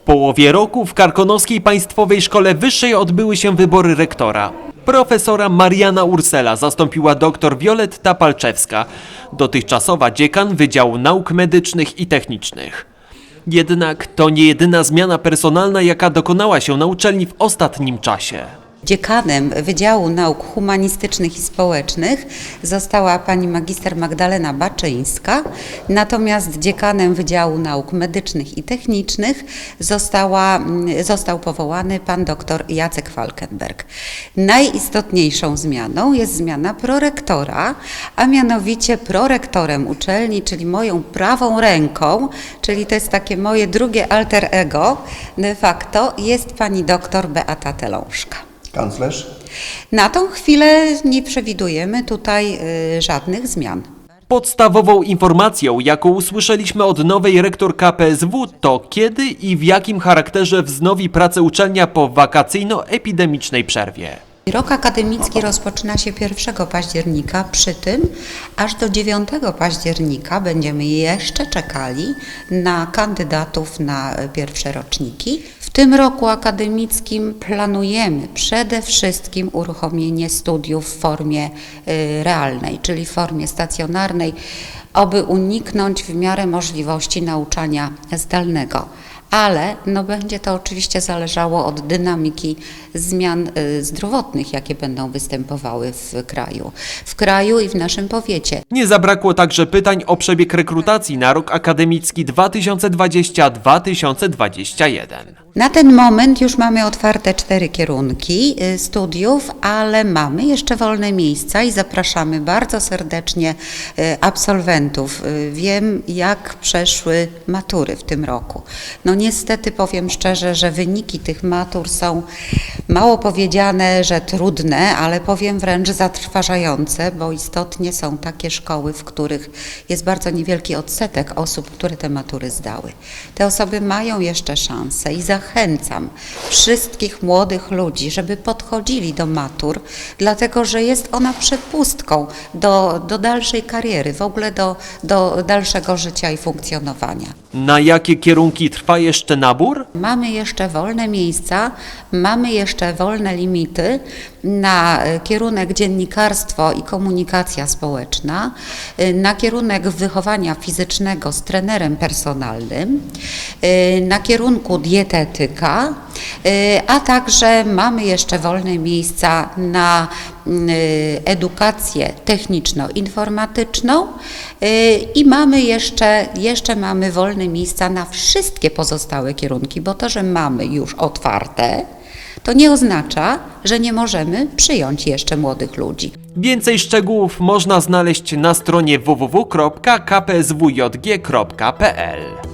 W połowie roku w Karkonoskiej Państwowej Szkole Wyższej odbyły się wybory rektora. Profesora Mariana Ursela zastąpiła dr Wioletta Palczewska, dotychczasowa dziekan Wydziału Nauk Medycznych i Technicznych. Jednak to nie jedyna zmiana personalna, jaka dokonała się na uczelni w ostatnim czasie. Dziekanem Wydziału Nauk Humanistycznych i Społecznych została pani magister Magdalena Baczyńska, natomiast dziekanem Wydziału Nauk Medycznych i Technicznych została, mm, został powołany pan dr Jacek Falkenberg. Najistotniejszą zmianą jest zmiana prorektora, a mianowicie prorektorem uczelni, czyli moją prawą ręką, czyli to jest takie moje drugie alter ego de facto, jest pani dr Beata Telążka. Kanclerz? Na tą chwilę nie przewidujemy tutaj y, żadnych zmian. Podstawową informacją, jaką usłyszeliśmy od nowej rektor KPSW, to kiedy i w jakim charakterze wznowi pracę uczelnia po wakacyjno-epidemicznej przerwie. Rok akademicki rozpoczyna się 1 października, przy tym aż do 9 października będziemy jeszcze czekali na kandydatów na pierwsze roczniki. W tym roku akademickim planujemy przede wszystkim uruchomienie studiów w formie y, realnej, czyli w formie stacjonarnej, aby uniknąć w miarę możliwości nauczania zdalnego ale no będzie to oczywiście zależało od dynamiki zmian y, zdrowotnych, jakie będą występowały w kraju, w kraju i w naszym powiecie. Nie zabrakło także pytań o przebieg rekrutacji na rok akademicki 2020-2021. Na ten moment już mamy otwarte cztery kierunki y, studiów, ale mamy jeszcze wolne miejsca i zapraszamy bardzo serdecznie y, absolwentów. Y, Wiem, jak przeszły matury w tym roku. No niestety powiem szczerze, że wyniki tych matur są mało powiedziane, że trudne, ale powiem wręcz zatrważające, bo istotnie są takie szkoły, w których jest bardzo niewielki odsetek osób, które te matury zdały. Te osoby mają jeszcze szansę i zachęcam wszystkich młodych ludzi, żeby podchodzili do matur, dlatego że jest ona przepustką do, do dalszej kariery, w ogóle do, do dalszego życia i funkcjonowania. Na jakie kierunki trwa jeszcze nabór? Mamy jeszcze wolne miejsca, mamy jeszcze wolne limity na e, kierunek dziennikarstwo i komunikacja społeczna, e, na kierunek wychowania fizycznego z trenerem personalnym, e, na kierunku dietetyka, a także mamy jeszcze wolne miejsca na mm, edukację techniczno-informatyczną i mamy jeszcze, jeszcze mamy wolne miejsca na wszystkie pozostałe kierunki, bo to, że mamy już otwarte, to nie oznacza, że nie możemy przyjąć jeszcze młodych ludzi. Więcej szczegółów można znaleźć na stronie www.kpswjg.pl.